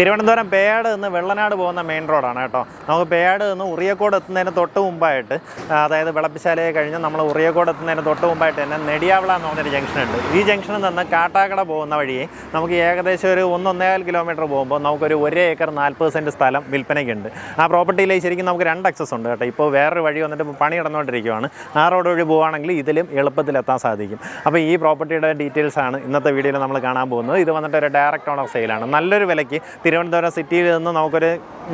തിരുവനന്തപുരം പേയാട് നിന്ന് വെള്ളനാട് പോകുന്ന മെയിൻ റോഡാണ് കേട്ടോ. നമുക്ക് പേയാട് നിന്ന് ഉറിയക്കോട് എത്തുന്നതിന് തൊട്ട് മുമ്പായിട്ട് അതായത് വിളപ്പിശാലയെ കഴിഞ്ഞ് നമ്മൾ ഉറിയക്കോട് എത്തുന്നതിന് തൊട്ട് മുമ്പായിട്ട് തന്നെ നെടിയാവള എന്ന് പറഞ്ഞൊരു ജംഗ്ഷൻ ഉണ്ട്. ഈ ജംഗ്ഷനിൽ നിന്ന് കാട്ടാക്കട പോകുന്ന വഴിയെ നമുക്ക് ഏകദേശം ഒരു ഒന്നൊന്നേകാൽ കിലോമീറ്റർ പോകുമ്പോൾ നമുക്കൊരു ഒരേ ഏക്കർ നാൽപ്പത് സെന്റ് സ്ഥലം വിൽപ്പനയ്ക്കുണ്ട്. ആ പ്രോപ്പർട്ടിയിലെ ശരിക്കും നമുക്ക് രണ്ട് അക്സസ് ഉണ്ട് കേട്ടോ. ഇപ്പോൾ വേറൊരു വഴി വന്നിട്ട് പണി നടന്നുകൊണ്ടിരിക്കുകയാണ് ആ റോഡ് വഴി പോവുകയാണെങ്കിൽ ഇതിലും എളുപ്പത്തിലെത്താൻ സാധിക്കും. അപ്പോൾ ഈ പ്രോപ്പർട്ടിയുടെ ഡീറ്റെയിൽസാണ് ഇന്നത്തെ വീഡിയോയിൽ നമ്മൾ കാണാൻ പോകുന്നത്. ഇത് വന്നിട്ട് ഒരു ഡയറക്റ്റ് ഓണർ സെയിലാണ് നല്ലൊരു വിലയ്ക്ക് തിരുവനന്തപുരം സിറ്റിയിൽ നിന്ന് നമുക്കൊരു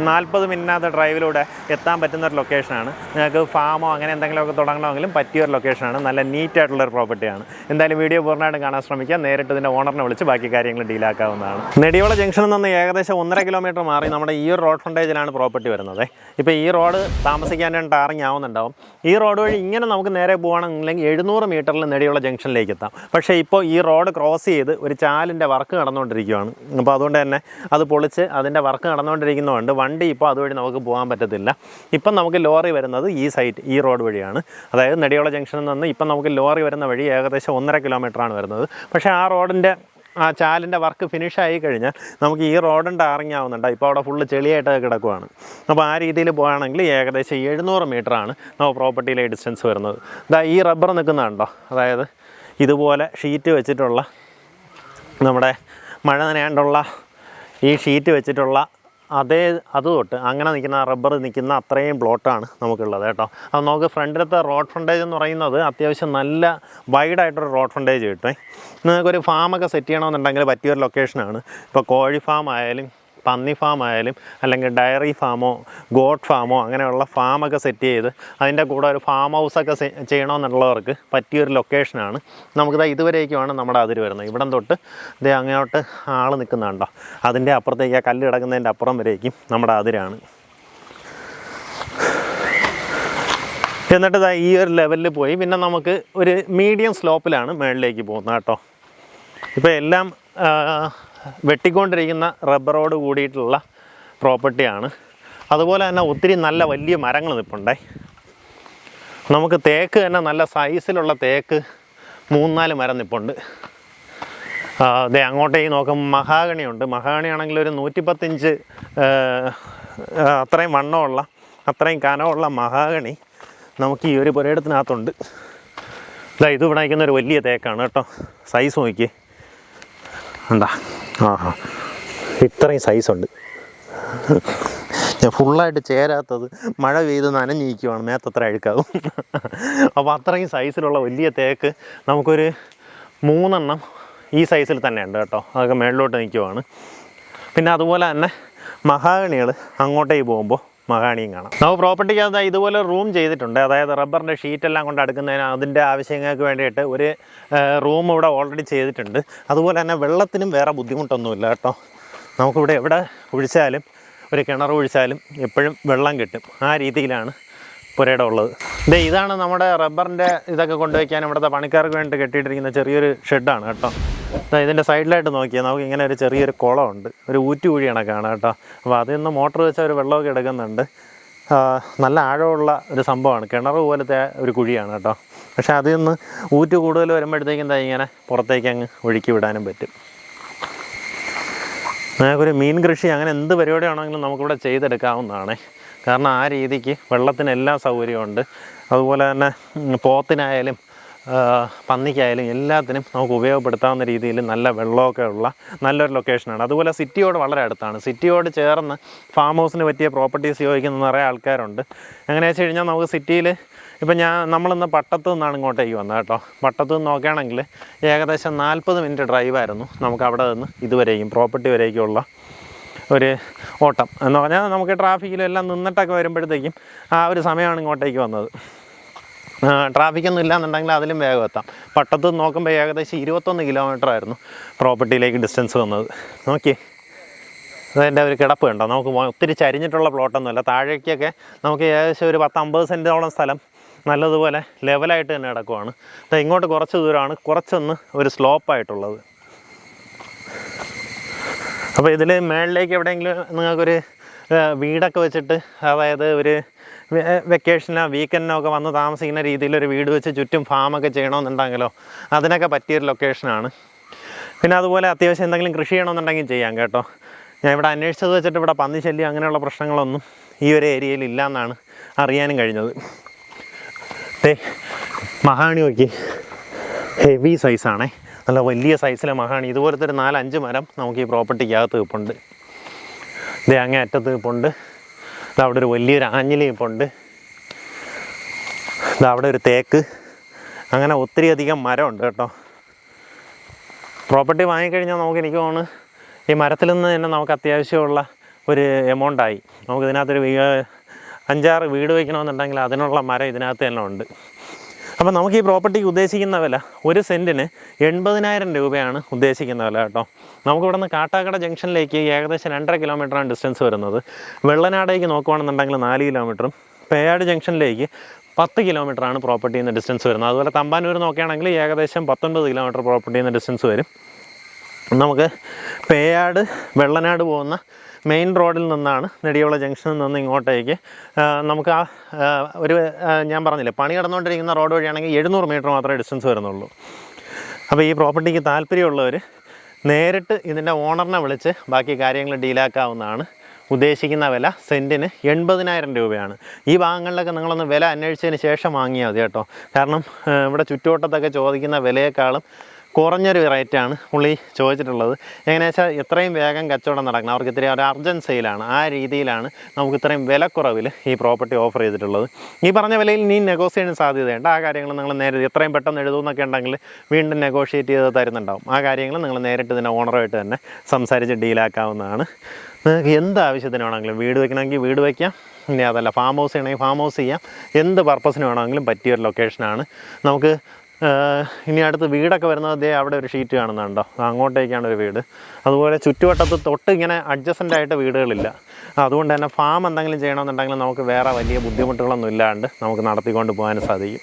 നാൽപ്പത് മിനിറ്റിനകത്ത് ഡ്രൈവിലൂടെ എത്താൻ പറ്റുന്ന ഒരു ലൊക്കേഷനാണ് നിങ്ങൾക്ക് ഫാമോ അങ്ങനെ എന്തെങ്കിലുമൊക്കെ തുടങ്ങണമെങ്കിലും പറ്റിയ ഒരു ലൊക്കേഷനാണ് നല്ല നീറ്റ് ആയിട്ടുള്ള ഒരു പ്രോപ്പർട്ടിയാണ് എന്തായാലും വീഡിയോ പൂർണമായിട്ടും കാണാൻ ശ്രമിക്കുക. നേരിട്ട് ഇതിന്റെ ഓണറിനെ വിളിച്ച് ബാക്കി കാര്യങ്ങൾ ഡീലാക്കാവുന്നതാണ് നെടിയോള ജംഗ്ഷനിൽ നിന്ന് ഏകദേശം ഒന്നര കിലോമീറ്റർ മാറി നമ്മുടെ ഈ ഒരു റോഡ് ഫ്രണ്ടേജിലാണ് പ്രോപ്പർട്ടി വരുന്നത്. ഇപ്പോൾ ഈ റോഡ് താമസിക്കാൻ വേണ്ടി ടാറിങ് ആവുന്നുണ്ടാവും ഈ റോഡ് വഴി ഇങ്ങനെ നമുക്ക് നേരെ പോകുകയാണെന്നുണ്ടെങ്കിൽ എഴുന്നൂറ് മീറ്ററിൽ നെടിയുള്ള ജംഗ്ഷനിലേക്ക് എത്താം. പക്ഷേ ഇപ്പോൾ ഈ റോഡ് ക്രോസ് ചെയ്ത് ഒരു ചാലിന്റെ വർക്ക് നടന്നുകൊണ്ടിരിക്കുകയാണ്. അപ്പോൾ അതുകൊണ്ട് തന്നെ അത് പൊളിച്ച് അതിന്റെ വർക്ക് നടന്നുകൊണ്ടിരിക്കുന്നതുകൊണ്ട് വണ്ടി ഇപ്പോൾ അതുവഴി നമുക്ക് പോകാൻ പറ്റത്തില്ല. ഇപ്പം നമുക്ക് ലോറി വരുന്നത് ഈ സൈറ്റ് ഈ റോഡ് വഴിയാണ്. അതായത് നെടിയോള ജംഗ്ഷനിൽ നിന്ന് ഇപ്പം നമുക്ക് ലോറി വരുന്ന വഴി ഏകദേശം ഒന്നര കിലോമീറ്ററാണ് വരുന്നത്. പക്ഷേ ആ റോഡിന്റെ ആ ചാലിന്റെ വർക്ക് ഫിനിഷ് ആയി കഴിഞ്ഞാൽ നമുക്ക് ഈ റോഡും ടാറിങ് ഇപ്പോൾ അവിടെ ഫുള്ള് ചെളിയായിട്ട് കിടക്കുവാണ്. അപ്പോൾ ആ രീതിയിൽ പോകുകയാണെങ്കിൽ ഏകദേശം എഴുന്നൂറ് മീറ്ററാണ് നമ്മൾ പ്രോപ്പർട്ടിയിലെ ഡിസ്റ്റൻസ് വരുന്നത്. ഇതാ ഈ റബ്ബർ നിൽക്കുന്നുണ്ടോ? അതായത് ഇതുപോലെ ഷീറ്റ് വെച്ചിട്ടുള്ള നമ്മുടെ മഴ നനയാണ്ടുള്ള ഈ ഷീറ്റ് വെച്ചിട്ടുള്ള അതേ അത് തൊട്ട് അങ്ങനെ നിൽക്കുന്ന റബ്ബർ നിൽക്കുന്ന അത്രയും പ്ലോട്ടാണ് നമുക്കുള്ളത് കേട്ടോ. അത് നമുക്ക് ഫ്രണ്ടിലത്തെ റോഡ് ഫ്രണ്ടേജ് എന്ന് പറയുന്നത് അത്യാവശ്യം നല്ല വൈഡായിട്ടൊരു റോഡ് ഫ്രണ്ടേജ് കിട്ടും. നിങ്ങൾക്കൊരു ഫാമൊക്കെ സെറ്റ് ചെയ്യണമെന്നുണ്ടെങ്കിൽ പറ്റിയൊരു ലൊക്കേഷനാണ് ഇപ്പോൾ കോഴി ഫാം ആയാലും പന്നി ഫാം ആയാലും അല്ലെങ്കിൽ ഡയറി ഫാമോ ഗോഡ് ഫാമോ അങ്ങനെയുള്ള ഫാമൊക്കെ സെറ്റ് ചെയ്ത് അതിന്റെ കൂടെ ഒരു ഫാം ഹൗസൊക്കെ ചെയ്യണമെന്നുള്ളവർക്ക് പറ്റിയൊരു ലൊക്കേഷനാണ് നമുക്കിത് ഇതുവരേക്കുമാണ് നമ്മുടെ അതിര് വരുന്നത്. ഇവിടം തൊട്ട് ഇതേ അങ്ങോട്ട് ആൾ നിൽക്കുന്നുണ്ടോ അതിന്റെ അപ്പുറത്തേക്ക് ആ കല്ല് കിടക്കുന്നതിന്റെ അപ്പുറം വരേക്കും നമ്മുടെ അതിരാണ്. എന്നിട്ട് ഈ ഒരു ലെവലിൽ പോയി. പിന്നെ നമുക്ക് ഒരു മീഡിയം സ്ലോപ്പിലാണ് മേളിലേക്ക് പോകുന്നത് കേട്ടോ. ഇപ്പോൾ എല്ലാം വെട്ടിക്കൊണ്ടിരിക്കുന്ന റബ്ബറോട് കൂടിയിട്ടുള്ള പ്രോപ്പർട്ടിയാണ്. അതുപോലെ തന്നെ ഒത്തിരി നല്ല വലിയ മരങ്ങൾ നിൽപ്പുണ്ടേ നമുക്ക് തേക്ക് തന്നെ നല്ല സൈസിലുള്ള തേക്ക് മൂന്നാൽ മരം നിൽപ്പുണ്ട് അതെ അങ്ങോട്ടേക്ക് നോക്കുമ്പോൾ മഹാഗണിയുണ്ട്. മഹാഗണി ആണെങ്കിൽ ഒരു നൂറ്റിപ്പത്തിഞ്ച് അത്രയും വണ്ണമുള്ള അത്രയും കനമുള്ള മഹാഗണി നമുക്ക് ഈ ഒരു പുരയിടത്തിനകത്തുണ്ട്. ഇതാ ഇത് ഇവിടെ നിൽക്കുന്ന ഒരു വലിയ തേക്കാണ് കേട്ടോ. സൈസ് നോക്കി എന്താ ആഹാ ഇത്രയും സൈസുണ്ട്. ഞാൻ ഫുള്ളായിട്ട് ചേരാത്തത് മഴ പെയ്ത് നനഞ്ഞിരിക്കുവാണ്. മേത്തത്ര അഴുക്കാവും. അപ്പോൾ അത്രയും സൈസിലുള്ള വലിയ തേക്ക് നമുക്കൊരു മൂന്നെണ്ണം ഈ സൈസിൽ തന്നെ ഉണ്ട് കേട്ടോ. അതൊക്കെ മേളിലോട്ട് നിൽക്കുവാണ്. പിന്നെ അതുപോലെ തന്നെ മഹാഗണികൾ അങ്ങോട്ടേക്ക് പോകുമ്പോൾ മഹാഗണിയും കാണാം. നമുക്ക് പ്രോപ്പർട്ടിക്കകത്ത് ഇതുപോലെ റൂം ചെയ്തിട്ടുണ്ട്. അതായത് റബ്ബറിന്റെ ഷീറ്റെല്ലാം കൊണ്ട് അടുക്കുന്നതിന് അതിന്റെ ആവശ്യങ്ങൾക്ക് വേണ്ടിയിട്ട് ഒരു റൂം ഇവിടെ ഓൾറെഡി ചെയ്തിട്ടുണ്ട്. അതുപോലെ തന്നെ വെള്ളത്തിനും വേറെ ബുദ്ധിമുട്ടൊന്നുമില്ല കേട്ടോ. നമുക്കിവിടെ എവിടെ ഒഴിച്ചാലും ഒരു കിണർ ഒഴിച്ചാലും എപ്പോഴും വെള്ളം കിട്ടും. ആ രീതിയിലാണ് പുരയുടെ ഉള്ളത്. ഇതേ ഇതാണ് നമ്മുടെ റബ്ബറിന്റെ ഇതൊക്കെ കൊണ്ടുവയ്ക്കാൻ ഇവിടുത്തെ പണിക്കാർക്ക് വേണ്ടി കെട്ടിയിട്ടിരിക്കുന്ന ചെറിയൊരു ഷെഡാണ് കേട്ടോ. ഇതിന്റെ സൈഡിലായിട്ട് നോക്കിയാൽ നമുക്ക് ഇങ്ങനെ ഒരു ചെറിയൊരു കുളമുണ്ട്. ഒരു ഊറ്റു കുഴിയാണ് കണക്കാണ് കേട്ടോ. അപ്പോൾ അതിൽ നിന്ന് മോട്ടർ വെച്ച ഒരു വെള്ളമൊക്കെ എടുക്കുന്നുണ്ട്. നല്ല ആഴമുള്ള ഒരു സംഭവമാണ്. കിണർ പോലത്തെ ഒരു കുഴിയാണ് കേട്ടോ. പക്ഷെ അതിൽ നിന്ന് ഊറ്റ് കൂടുതൽ വരുമ്പോഴത്തേക്കും എന്താ ഇങ്ങനെ പുറത്തേക്ക് അങ്ങ് ഒഴുക്കി വിടാനും പറ്റും. ഞങ്ങൾക്കൊരു മീൻ കൃഷി അങ്ങനെ എന്ത് പരിപാടിയാണെങ്കിലും നമുക്കിവിടെ ചെയ്തെടുക്കാവുന്നതാണ്. കാരണം ആ രീതിക്ക് വെള്ളത്തിന് എല്ലാ സൗകര്യമുണ്ട് അതുപോലെ തന്നെ പോത്തിനായാലും പന്നിക്കായാലും എല്ലാത്തിനും നമുക്ക് ഉപയോഗപ്പെടുത്താവുന്ന രീതിയിൽ നല്ല വെള്ളമൊക്കെ ഉള്ള നല്ലൊരു ലൊക്കേഷനാണ് അതുപോലെ സിറ്റിയോട് വളരെ അടുത്താണ്. സിറ്റിയോട് ചേർന്ന് ഫാം ഹൗസിന് പറ്റിയ പ്രോപ്പർട്ടീസ് ചോദിക്കുന്ന നിറയെ ആൾക്കാരുണ്ട്. എങ്ങനെയാണെന്ന് വെച്ച് കഴിഞ്ഞാൽ നമുക്ക് സിറ്റിയിൽ ഇപ്പം ഞാൻ നമ്മളിന്ന് പട്ടത്തു നിന്നാണ് ഇങ്ങോട്ടേക്ക് വന്നത് കേട്ടോ. പട്ടത്തു നിന്ന് നോക്കുകയാണെങ്കിൽ ഏകദേശം നാൽപ്പത് മിനിറ്റ് ഡ്രൈവായിരുന്നു നമുക്ക് അവിടെ നിന്ന് ഇതുവരെയും പ്രോപ്പർട്ടി വരേക്കുള്ള ഒരു ഓട്ടം. എന്ന് പറഞ്ഞാൽ നമുക്ക് ട്രാഫിക്കിലും എല്ലാം നിന്നിട്ടൊക്കെ വരുമ്പോഴത്തേക്കും ആ ഒരു സമയമാണ് ഇങ്ങോട്ടേക്ക് വന്നത്. ട്രാഫിക്കൊന്നും ഇല്ലാന്നുണ്ടെങ്കിൽ അതിലും വേഗം എത്താം. പട്ടത്ത് നോക്കുമ്പോൾ ഏകദേശം ഇരുപത്തൊന്ന് കിലോമീറ്റർ ആയിരുന്നു പ്രോപ്പർട്ടിയിലേക്ക് ഡിസ്റ്റൻസ് വന്നത്. നോക്കി അതിന്റെ ഒരു കിടപ്പ് കണ്ടോ? നമുക്ക് ഒത്തിരി ചരിഞ്ഞിട്ടുള്ള പ്ലോട്ടൊന്നുമല്ല. താഴേക്കൊക്കെ നമുക്ക് ഏകദേശം ഒരു പത്ത് അമ്പത് സെന്റോളം സ്ഥലം നല്ലതുപോലെ ലെവലായിട്ട് തന്നെ കിടക്കുവാണ്. ഇങ്ങോട്ട് കുറച്ച് ദൂരമാണ്. കുറച്ചൊന്ന് ഒരു സ്ലോപ്പായിട്ടുള്ളത്. അപ്പോൾ ഇതിൽ മേളിലേക്ക് എവിടെയെങ്കിലും നിങ്ങൾക്കൊരു വീടൊക്കെ വെച്ചിട്ട് അതായത് ഒരു വെക്കേഷനോ വീക്കെൻഡിനോ ഒക്കെ വന്ന് താമസിക്കുന്ന രീതിയിൽ ഒരു വീട് വെച്ച് ചുറ്റും ഫാമൊക്കെ ചെയ്യണമെന്നുണ്ടെങ്കിലോ അതിനൊക്കെ പറ്റിയൊരു ലൊക്കേഷനാണ് പിന്നെ അതുപോലെ അത്യാവശ്യം എന്തെങ്കിലും കൃഷി ചെയ്യണമെന്നുണ്ടെങ്കിൽ ചെയ്യാം കേട്ടോ. ഞാൻ ഇവിടെ അന്വേഷിച്ചത് വെച്ചിട്ട് ഇവിടെ പന്നി ശല്യം അങ്ങനെയുള്ള പ്രശ്നങ്ങളൊന്നും ഈ ഒരു ഏരിയയിൽ ഇല്ല എന്നാണ് അറിയാനും കഴിഞ്ഞത്. ഏ മഹാണി നോക്കി. ഹെവി സൈസാണേ നല്ല വലിയ സൈസിലെ മഹാണി. ഇതുപോലത്തെ ഒരു നാലഞ്ച് മരം നമുക്ക് ഈ പ്രോപ്പർട്ടിക്കകത്ത് നിൽപ്പുണ്ട് ദേ അങ്ങേ അറ്റത്ത് നിൽപ്പുണ്ട് ഇത് അവിടെ ഒരു വലിയൊരു ആഞ്ഞിലി നിൽപ്പുണ്ട് ഇത് അവിടെ ഒരു തേക്ക്. അങ്ങനെ ഒത്തിരി അധികം മരമുണ്ട് കേട്ടോ. പ്രോപ്പർട്ടി വാങ്ങിക്കഴിഞ്ഞാൽ നമുക്ക് എനിക്ക് തോന്നുന്നു ഈ മരത്തിൽ നിന്ന് തന്നെ നമുക്ക് അത്യാവശ്യമുള്ള ഒരു എമൗണ്ടായി നമുക്ക് ഇതിനകത്തൊരു അഞ്ചാറ് വീട് വയ്ക്കണമെന്നുണ്ടെങ്കിൽ അതിനുള്ള മരം ഇതിനകത്ത് തന്നെ ഉണ്ട്. അപ്പോൾ നമുക്ക് ഈ പ്രോപ്പർട്ടി ഉദ്ദേശിക്കുന്ന വില ഒരു സെന്റിന് എൺപതിനായിരം രൂപയാണ് ഉദ്ദേശിക്കുന്ന വില കേട്ടോ. നമുക്ക് ഇവിടെ നിന്ന് കാട്ടാക്കട ജംഗ്ഷനിലേക്ക് ഏകദേശം രണ്ടര കിലോമീറ്ററാണ് ഡിസ്റ്റൻസ് വരുന്നത്. വെള്ളനാടേക്ക് നോക്കുകയാണെന്നുണ്ടെങ്കിൽ നാല് കിലോമീറ്ററും പേയാട് ജംഗ്ഷനിലേക്ക് പത്ത് കിലോമീറ്ററാണ് പ്രോപ്പർട്ടി നിന്ന് ഡിസ്റ്റൻസ് വരുന്നത്. അതുപോലെ തമ്പാനൂർ നോക്കുകയാണെങ്കിൽ ഏകദേശം പത്തൊൻപത് കിലോമീറ്റർ പ്രോപ്പർട്ടിയിൽ നിന്ന് ഡിസ്റ്റൻസ് വരും. നമുക്ക് പേയാട് വെള്ളനാട് പോകുന്ന മെയിൻ റോഡിൽ നിന്നാണ് നെടിയോള ജംഗ്ഷനിൽ നിന്ന് ഇങ്ങോട്ടേക്ക്. നമുക്ക് ആ ഒരു ഞാൻ പറഞ്ഞില്ലേ പണി കടന്നുകൊണ്ടിരിക്കുന്ന റോഡ് വഴിയാണെങ്കിൽ എഴുന്നൂറ് മീറ്റർ മാത്രമേ ഡിസ്റ്റൻസ് വരുന്നുള്ളൂ. അപ്പോൾ ഈ പ്രോപ്പർട്ടിക്ക് താല്പര്യമുള്ളവർ നേരിട്ട് ഇതിന്റെ ഓണറിനെ വിളിച്ച് ബാക്കി കാര്യങ്ങൾ ഡീലാക്കാവുന്നതാണ്. ഉദ്ദേശിക്കുന്ന വില സെന്റിന് എൺപതിനായിരം രൂപയാണ്. ഈ ഭാഗങ്ങളിലൊക്കെ നിങ്ങളൊന്ന് വില അന്വേഷിച്ചതിന് ശേഷം വാങ്ങിയാൽ മതി കേട്ടോ. കാരണം ഇവിടെ ചുറ്റുവട്ടത്തൊക്കെ ചോദിക്കുന്ന വിലയേക്കാളും കുറഞ്ഞൊരു റേറ്റാണ് പുള്ളി ചോദിച്ചിട്ടുള്ളത്. എങ്ങനെയാ വെച്ചാൽ എത്രയും വേഗം കച്ചവടം നടക്കണം. അവർക്ക് ഇത്തിരി ഒരു അർജന്റ് സെയിലാണ് ആ രീതിയിലാണ് നമുക്ക് ഇത്രയും വിലക്കുറവിൽ ഈ പ്രോപ്പർട്ടി ഓഫർ ചെയ്തിട്ടുള്ളത്. ഈ പറഞ്ഞ വിലയിൽ നീ നെഗോസിയേഷൻ സാധ്യതയുണ്ട്. ആ കാര്യങ്ങൾ നിങ്ങൾ നേരിട്ട് എത്രയും പെട്ടെന്ന് എഴുതുമെന്നൊക്കെ ഉണ്ടെങ്കിൽ വീണ്ടും നെഗോഷിയേറ്റ് ചെയ്ത് തരുന്നുണ്ടാവും. ആ കാര്യങ്ങൾ നിങ്ങൾ നേരിട്ട് ഇതിന്റെ ഓണറുമായിട്ട് തന്നെ സംസാരിച്ച് ഡീലാക്കാവുന്നതാണ് നിങ്ങൾക്ക് എന്ത് ആവശ്യത്തിന് വേണമെങ്കിലും വീട് വെക്കണമെങ്കിൽ വീട് വയ്ക്കാം ഇനി അതല്ല ഫാം ഹൗസ് ചെയ്യണമെങ്കിൽ ഫാം ഹൗസ് ചെയ്യാം. എന്ത് പർപ്പസിന് വേണമെങ്കിലും പറ്റിയൊരു ലൊക്കേഷനാണ് നമുക്ക് ഇനി അടുത്ത് വീടൊക്കെ വരുന്നത് ദേ അവിടെ ഒരു ഷീറ്റ് കാണുന്നുണ്ടോ അങ്ങോട്ടേക്കാണ് ഒരു വീട്. അതുപോലെ ചുറ്റുവട്ടത്ത് തൊട്ട് ഇങ്ങനെ അഡ്ജസ്റ്റന്റ് ആയിട്ട് വീടുകളില്ല. അതുകൊണ്ട് തന്നെ ഫാം എന്തെങ്കിലും ചെയ്യണമെന്നുണ്ടെങ്കിൽ നമുക്ക് വേറെ വലിയ ബുദ്ധിമുട്ടുകളൊന്നും ഇല്ലാണ്ട് നമുക്ക് നടത്തിക്കൊണ്ട് പോകാൻ സാധിക്കും.